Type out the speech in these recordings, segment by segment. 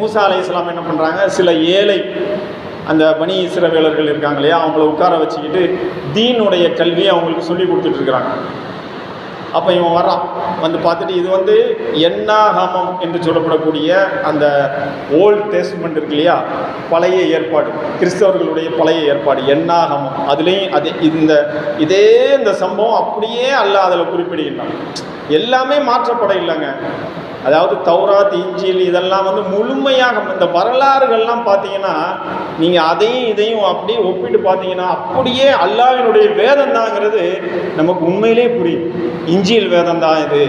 மூசா அலை இஸ்லாம் என்ன பண்ணுறாங்க சில ஏழை அந்த பனி இஸ்ரவேலர்கள் இருக்காங்க இல்லையா அவங்கள உட்கார வச்சுக்கிட்டு தீனுடைய கல்வியை அவங்களுக்கு சொல்லி கொடுத்துட்ருக்குறாங்க அப்போ இவன் வர்றான். வந்து பார்த்துட்டு இது வந்து என்னாகமம் என்று சொல்லப்படக்கூடிய அந்த ஓல்ட் டெஸ்ட்மெண்ட் இருக்கு இல்லையா பழைய ஏற்பாடு. கிறிஸ்தவர்களுடைய பழைய ஏற்பாடு என்னாகமம். அதுலேயும் அது இந்த இதே இந்த சம்பவம் அப்படியே அல்ல அதில் குறிப்பிடுகின்றான். எல்லாமே மாற்றப்பட இல்லைங்க. அதாவது தௌராத் இஞ்சில் இதெல்லாம் வந்து முழுமையாக இந்த வரலாறுகள்லாம் பார்த்தீங்கன்னா நீங்கள் அதையும் இதையும் அப்படியே ஒப்பிட்டு பார்த்தீங்கன்னா அப்படியே அல்லாவினுடைய வேதம் தாங்கிறது நமக்கு உண்மையிலே புரியும். இஞ்சியில் வேதம் தான் இது.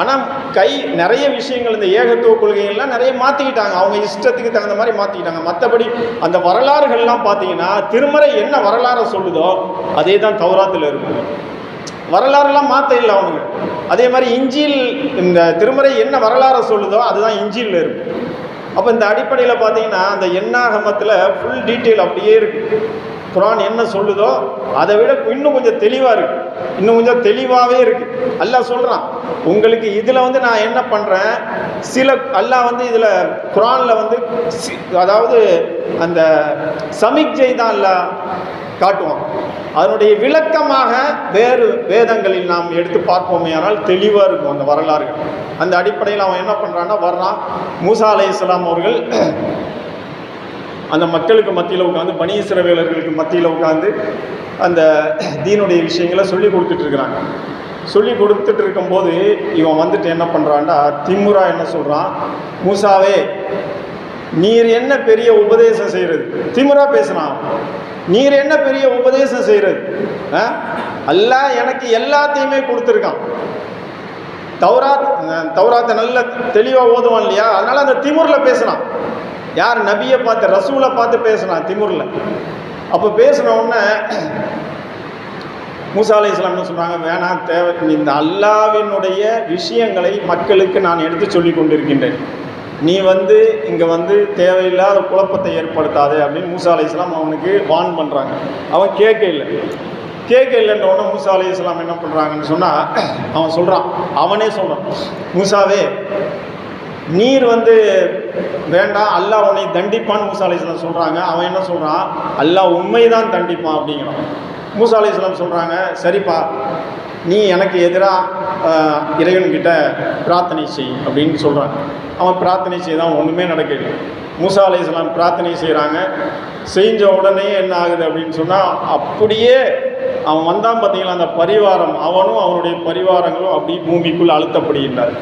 ஆனால் கை நிறைய விஷயங்கள் இந்த ஏகத்துவ கொள்கைகள்லாம் நிறைய மாற்றிக்கிட்டாங்க அவங்க இஷ்டத்துக்கு தகுந்த மாதிரி மாற்றிக்கிட்டாங்க மற்றபடி அந்த வரலாறுகள்லாம் பார்த்தீங்கன்னா திருமறை என்ன வரலாறை சொல்லுதோ அதே தான் தௌராத்தில் இருக்கும். வரலாறுலாம் மாற்ற இல்லை அவனுங்க அதே மாதிரி இஞ்சியில் இந்த திருமறை என்ன வரலாறை சொல்லுதோ அதுதான் இஞ்சியில் இருக்கும் அப்போ இந்த அடிப்படையில் பார்த்தீங்கன்னா அந்த எண்ணாகமத்தில் ஃபுல் டீட்டெயில் அப்படியே இருக்குது குரான் என்ன சொல்லுதோ அதை விட இன்னும் கொஞ்சம் தெளிவாக இருக்குது இன்னும் கொஞ்சம் தெளிவாகவே இருக்குது அல்லாஹ் சொல்கிறான் உங்களுக்கு இதில் வந்து நான் என்ன பண்ணுறேன் சில அல்லாஹ் வந்து இதில் குரானில் வந்து சி- அதாவது அந்த சமிக்ஜை தான் இல்லை காட்டுவான். அதனுடைய விளக்கமாக வேறு வேதங்களில் நாம் எடுத்து பார்ப்போமே ஆனால் தெளிவாக இருக்கும் அந்த வரலாறுகள். அந்த அடிப்படையில் அவன் என்ன பண்ணுறான்னா வர்றான். மூசா அலை இஸ்லாம் அவர்கள் அந்த மக்களுக்கு மத்தியில் உட்காந்து பனி இஸ்ரவேலர்களுக்கு மத்தியில் உட்காந்து அந்த தீனுடைய விஷயங்களை சொல்லி கொடுத்துட்ருக்குறாங்க சொல்லி கொடுத்துட்டு இருக்கும்போது இவன் வந்துட்டு என்ன பண்ணுறான்டா திமுரா என்ன சொல்கிறான் மூசாவே நீர் என்ன பெரிய உபதேசம் செய்கிறது? திமுரா பேசுகிறான் நீர் என்ன பெரிய உபதேசம் செய்கிறது? அல்லாஹ் எனக்கு எல்லாத்தையுமே கொடுத்துருக்கான். தௌராத் தௌராத்தை நல்ல தெளிவாக ஓதுவான் இல்லையா? அதனால அந்த திமுரில் பேசுனான் யார் நபியை பார்த்து ரசூலை பார்த்து பேசுனான் திமுரில். அப்போ பேசின மூசா அலி இஸ்லாம்னு சொன்னாங்க வேணாம் தேவை இந்த அல்லாவினுடைய விஷயங்களை மக்களுக்கு நான் எடுத்து சொல்லி கொண்டிருக்கின்றேன். நீ வந்து இங்கே வந்து தேவையில்லாத குழப்பத்தை ஏற்படுத்தாதே அப்படின்னு மூசா அலி இஸ்லாம் அவனுக்கு வான் பண்ணுறாங்க அவன் கேட்க இல்லை. கேட்க இல்லைன்ற மூசா அலி இஸ்லாம் என்ன பண்ணுறாங்கன்னு சொன்னால் அவன் சொல்கிறான் அவனே சொல்கிறான் மூசாவே நீர் வந்து வேண்டாம் அல்லாஹ் உன்னை தண்டிப்பான்னு மூசா அலி இஸ்லாம் சொல்கிறாங்க அவன் என்ன சொல்கிறான் அல்லாஹ் உண்மைதான் தண்டிப்பான் அப்படிங்கிறான். மூசா அலிஸ்லாம் சொல்கிறாங்க சரிப்பா நீ எனக்கு எதிராக இறைவன்கிட்ட பிரார்த்தனை செய் அப்படின்னு சொல்கிறாங்க அவன் பிரார்த்தனை செய்தான் ஒன்றுமே நடக்கல. மூசா அலை இஸ்லாம் பிரார்த்தனை செய்கிறாங்க செஞ்ச உடனே என்ன ஆகுது அப்படின்னு சொன்னால் அப்படியே அவன் வந்தான் பார்த்தீங்களா அந்த பரிவாரம் அவனும் அவனுடைய பரிவாரங்களும் அப்படியே பூமிக்குள் அழுத்தப்படுகின்றார்.